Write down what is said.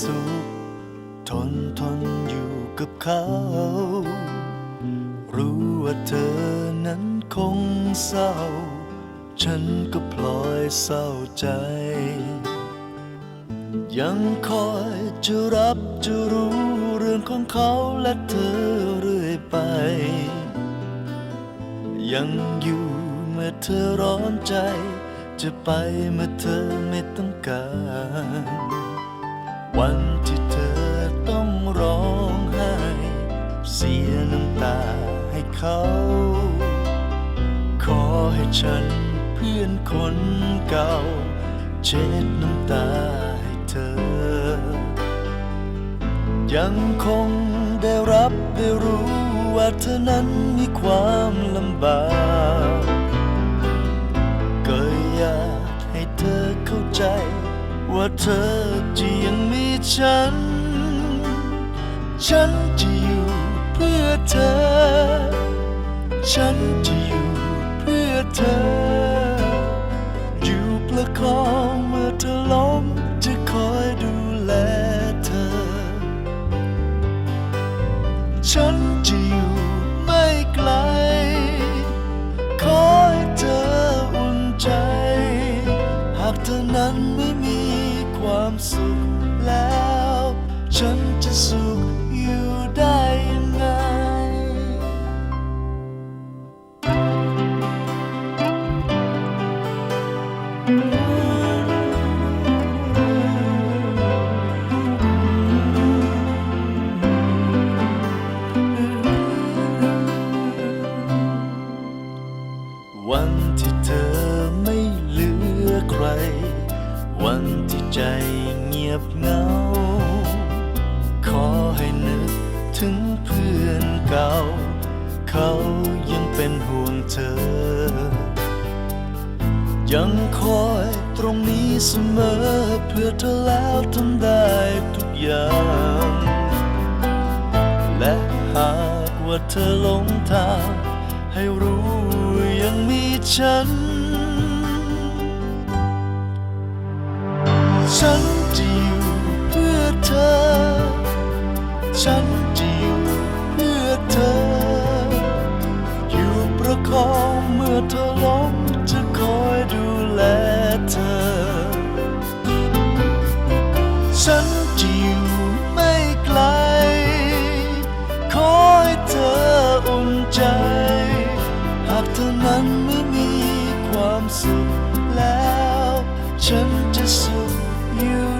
สุข ทนทนอยู่กับเขา รู้ว่าเธอนั้นคงเศร้า ฉันก็พลอยเศร้าใจ ยังคอยจะรับจะรู้เรื่องของเขาและเธอเรื่อยไป ยังอยู่เมื่อเธอร้อนใจ จะไปเมื่อเธอไม่ต้องการ วันที่เธอต้องร้องไห้ เสียน้ำตาให้เขา ขอให้ฉันเพื่อนคนเก่า เช็ดน้ำตาให้เธอ ยังคงได้รับได้รู้ว่าเธอนั้นมีความลำบากก็อยากให้เธอเข้าใจ ว่าเธอจะยังมีฉัน ฉันจะอยู่เพื่อเธอ ฉันจะอยู่เพื่อเธอ อยู่ประคองเมื่อเธอล้มจะคอยดูแลเธอ ฉันจะอยู่ไม่ไกล สุขแล้ว ฉันจะสุขอยู่ได้ยังไง วันที่เธอไม่เหลือใคร ใจเงียบเหงา ขอให้นึกถึงเพื่อนเก่า เขายังเป็นห่วงเธอ ยังคอยตรงนี้เสมอ เพื่อเธอแล้วทำได้ทุกอย่าง และหากว่าเธอหลงทาง ให้รู้ยังมีฉัน ฉันจะอยู่เพื่อเธอ ฉันจะอยู่เพื่อเธอ อยู่ประคองเมื่อเธอล้มจะคอยดูแลเธอ ฉันจะอยู่ไม่ไกล คอยเธออุ่นใจ หากเธอนั้นไม่มีความสุขแล้ว ฉันจะสุข you.